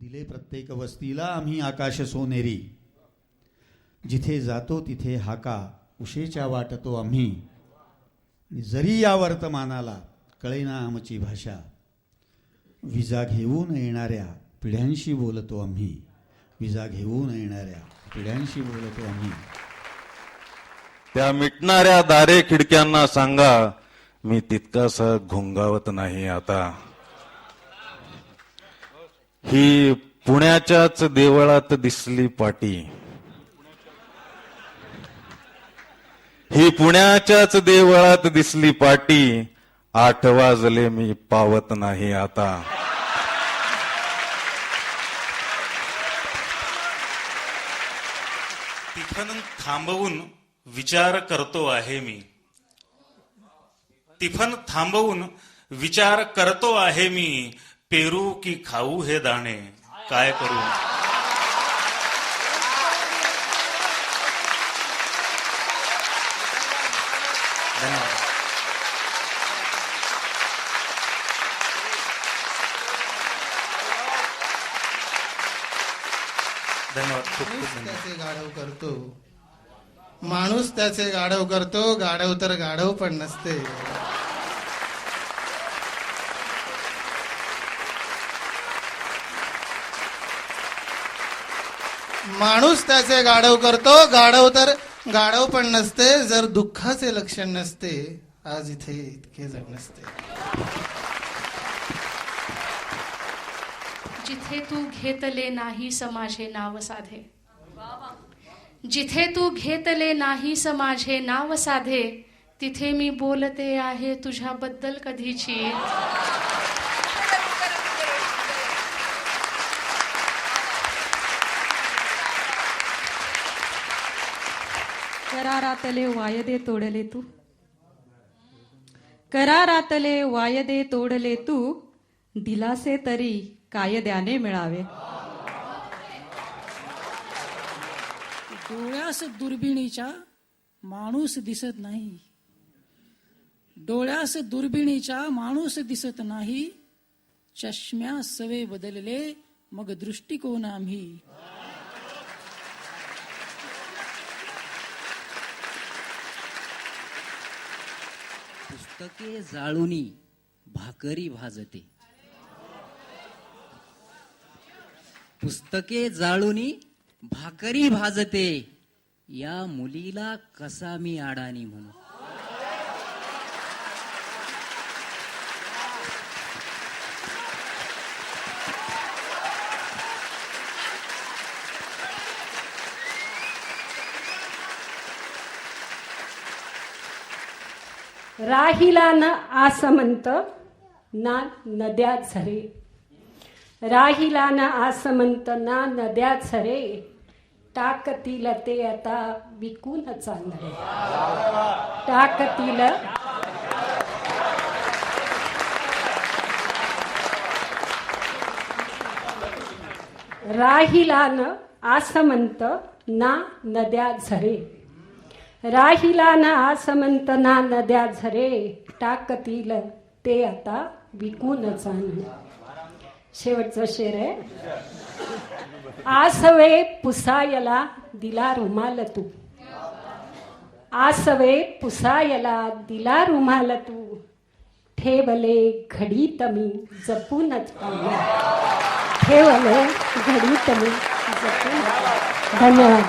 दिले प्रत्येक वस्तीला आम्ही आकाश सोनेरी. जिथे जातो तिथे हाका उशेच्या वाटतो आम्ही. आणि जरी या वर्तमानाला कळेना आमची भाषा विजा घेऊन येणाऱ्या पिढ्यांशी बोलतो आम्ही. विजा घेऊन येणाऱ्या पिढ्यांशी बोलतो आम्ही. त्या मिटणाऱ्या दारे खिडक्यांना सांगा मी तितकासा घोंगावत नाही आता. ही पुण्याच्याच देवळात दिसली पाटी. ही पुण्याच्याच देवळात दिसली पाटी. आठ वाजले मी पावत नाही आता. तिफन थांबवून विचार करतो आहे मी. तिफन थांबवून विचार करतो आहे मी. पेरू की खाऊ हे दाणे काय करू? धन्यवाद. गाढव करतो. माणूस त्याचे गाढव करतो गाढव तर गाढव पण नसते. माणूस त्याचे गाढव करतो. गाढव तर गाढव पण नसते. जर दुःखाचे लक्षण नसते आज इथे इतके जण नसते. जिथे तू घेतले नाही समाजे नाव साधे. जिथे तू घेतले नाही समाजे नाव साधे तिथे मी बोलते आहे तुझ्याबद्दल कधीची. करारातले वायदे तोडले तू करारातले वायदे तोडले तू दिलासे तरी कायद्याने मिळावे डोळ्यास दुर्बिणीच्या माणूस दिसत नाही. डोळ्यास दुर्बिणीच्या माणूस दिसत नाही. चष्म्या सवे बदलले मग दृष्टिकोन आम्ही. पुस्तके जाळुनी भाकरी भाजते. पुस्तके जाळुनी भाकरी भाजते. या मुलीला कसा मी अडाणी म्हणू? राहिला न आसमंत ना नद्या झरे. राहिला न आसमंत ना नद्या झरे. टाकतील ते आता विकून चालले टाकतील. राहिला न आसमंत ना नद्या झरे. राहिला ना आसमंत ना नद्या झरे टाकतील ते आता विकूनच जाण शेवटचं शेर आहे. आसवे पुसायला दिला रुमाल तू. आसवे पुसायला दिला रुमाल तू. ठेवले घडी तमी जपूनच पाहिलं ठेवले घडीत मी जपून धन्यवाद.